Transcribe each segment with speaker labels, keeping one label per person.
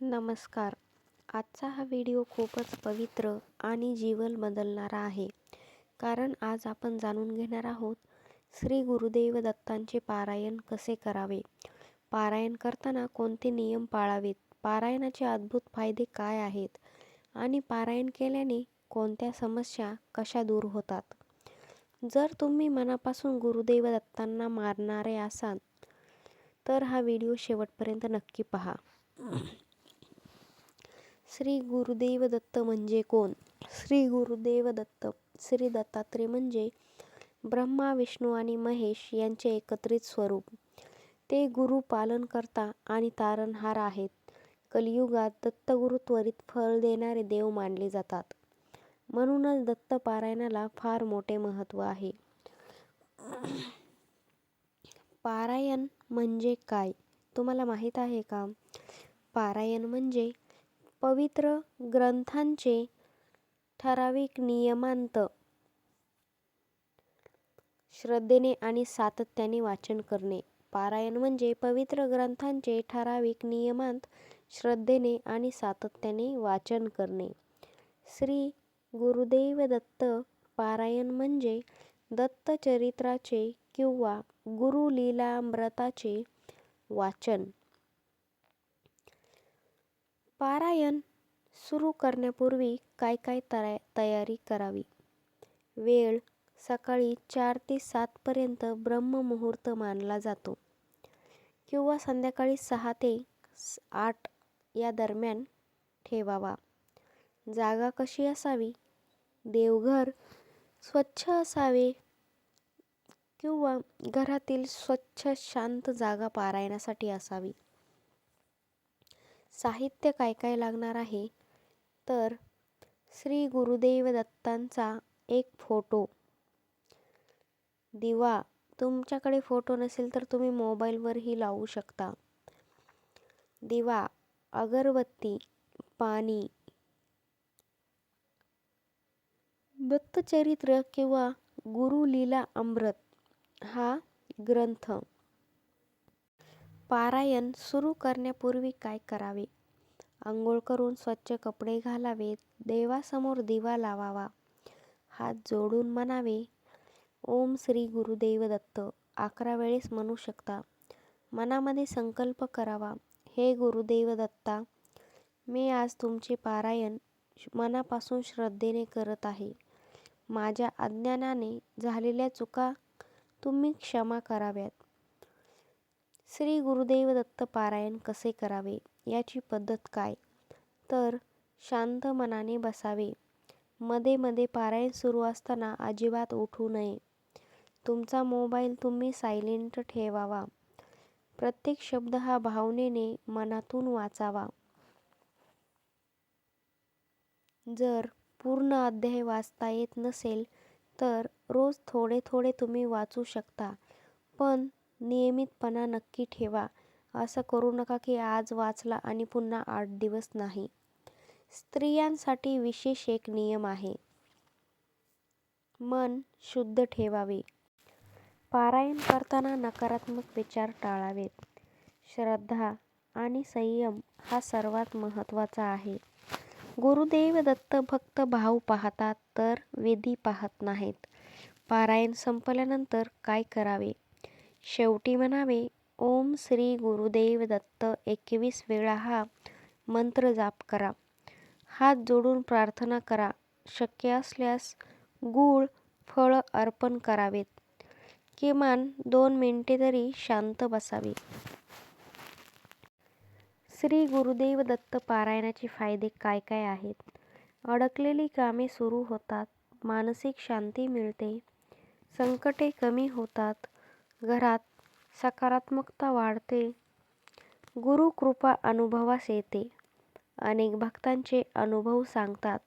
Speaker 1: नमस्कार. आजचा हा व्हिडिओ खूपच पवित्र आणि जीवन बदलणारा आहे. कारण आज आपण जाणून घेणार आहोत श्री गुरुदेव दत्तांचे पारायण कसे करावे? पारायण करताना कोणते नियम पाळावेत? पारायणाचे अद्भुत फायदे काय आहेत? आणि पारायण केल्याने कोणत्या समस्या कशा दूर होतात? जर तुम्ही मनापासून गुरुदेव दत्तांना मारणारे असाल तर हा व्हिडिओ शेवटपर्यंत नक्की पहा. श्री गुरुदेव दत्त म्हणजे कोण? श्री गुरुदेव दत्त श्री दत्तात्रय म्हणजे ब्रह्मा विष्णू आणि महेश यांचे एकत्रित स्वरूप. ते गुरु पालनकर्ता आणि तारणहार आहेत. कलियुगात दत्तगुरु त्वरित फळ देणारे देव मानले जातात. म्हणूनच दत्त पारायणाला फार मोठे महत्त्व आहे. पारायण म्हणजे काय? तुम्हाला माहीत आहे का? पारायण म्हणजे पवित्र ग्रंथांचे ठराविक नियमांत श्रद्धेने आणि सातत्याने वाचन करणे. पारायण म्हणजे पवित्र ग्रंथांचे ठराविक नियमांत श्रद्धेने आणि सातत्याने वाचन करणे. श्री गुरुदेव दत्त पारायण म्हणजे दत्तचरित्राचे किंवा गुरुलीलामृताचे वाचन. पारायण सुरू करण्यापूर्वी काय काय तया तयारी करावी? वेळ सकाळी चार ते सातपर्यंत ब्रह्ममुहूर्त मानला जातो. किंवा संध्याकाळी सहा ते आठ या दरम्यान ठेवावा. जागा कशी असावी? देवघर स्वच्छ असावे किंवा घरातील स्वच्छ शांत जागा पारायणासाठी असावी? साहित्य काय काय लागणार आहे? तर श्री गुरुदेव दत्तांचा एक फोटो. दिवा तुमच्याकडे फोटो नसेल तर तुम्ही मोबाईलवरही लावू शकता. दिवा अगरबत्ती पाणी. दत्तचरित्र किंवा गुरुलीला अमृत हा ग्रंथ. पारायण सुरू करण्यापूर्वी काय करावे? आंघोळ करून स्वच्छ कपडे घालावेत देवासमोर दिवा लावावा हात जोडून म्हणावे ओम श्री गुरुदेव दत्त अकरा वेळेस म्हणू शकता. मनामध्ये संकल्प करावा. हे गुरुदेव दत्ता मी आज तुमचे पारायण मनापासून श्रद्धेने करत आहे. माझ्या अज्ञानाने झालेल्या चुका तुम्ही क्षमा कराव्यात. श्री गुरुदेव दत्त पारायण कसे करावे? याची पद्धत काय? तर शांत मनाने बसावे. मध्ये मध्ये पारायण सुरू असताना अजिबात उठू नये. तुमचा मोबाईल तुम्ही सायलेंट ठेवावा. प्रत्येक शब्द हा भावनेने मनातून वाचावा. जर पूर्ण अध्याय वाचता येत नसेल तर रोज थोडे थोडे तुम्ही वाचू शकता. पण नियमितपणा नक्की ठेवा. असं करू नका की आज वाचला आणि पुन्हा आठ दिवस नाही. स्त्रियांसाठी विशेष एक नियम आहे. मन शुद्ध ठेवावे. पारायण करताना नकारात्मक विचार टाळावेत. श्रद्धा आणि संयम हा सर्वात महत्त्वाचा आहे. गुरुदेव दत्त फक्त भाव पाहतात तर विधी पाहत नाहीत. पारायण संपल्यानंतर काय करावे? शेवटी म्हणावे ओम श्री गुरुदेव दत्त एकवीस वेळा हा मंत्र जाप करा. हात जोडून प्रार्थना करा. शक्य असल्यास गूळ फळ अर्पण करावेत. किमान दोन मिनिटे तरी शांत बसावे. श्री गुरुदेव दत्त पारायणाचे फायदे काय काय आहेत? अडकलेली कामे सुरू होतात मानसिक शांती मिळते संकटे कमी होतात घरात सकारात्मकता वाढते. गुरुकृपा अनुभवास येते. अनेक भक्तांचे अनुभव सांगतात.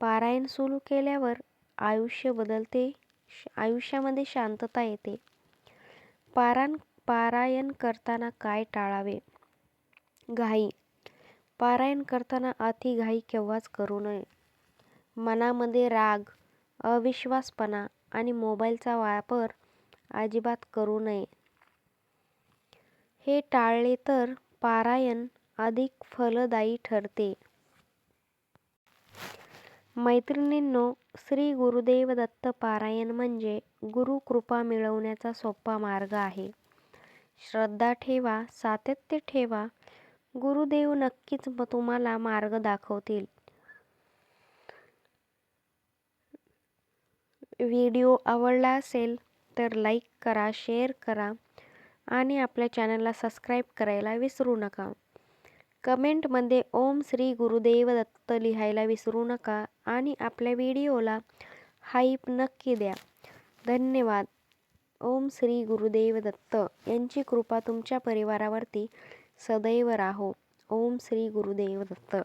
Speaker 1: पारायण सुरू केल्यावर आयुष्य बदलते आयुष्यामध्ये शांतता येते. पारायण पारायण करताना काय टाळावे? घाई. पारायण करताना अति घाई केव्हाच करू नये. मनामध्ये राग अविश्वासपणा आणि मोबाईलचा वापर अजिबात करू नये. हे टाळले तर पारायण अधिक फलदायी ठरते. मैत्रिणींनो श्री गुरुदेव दत्त पारायण म्हणजे गुरुकृपा मिळवण्याचा सोपा मार्ग आहे. श्रद्धा ठेवा सातत्य ठेवा गुरुदेव नक्कीच तुम्हाला मार्ग दाखवतील. व्हिडिओ आवडला असेल तर लाईक करा शेअर करा आणि आपल्या चॅनलला सबस्क्राईब करायला विसरू नका. कमेंटमध्ये ओम श्री गुरुदेव दत्त लिहायला विसरू नका आणि आपल्या व्हिडिओला हाईप नक्की द्या. धन्यवाद. ओम श्री गुरुदेव दत्त यांची कृपा तुमच्या परिवारावरती सदैव राहो. ओम श्री गुरुदेव दत्त.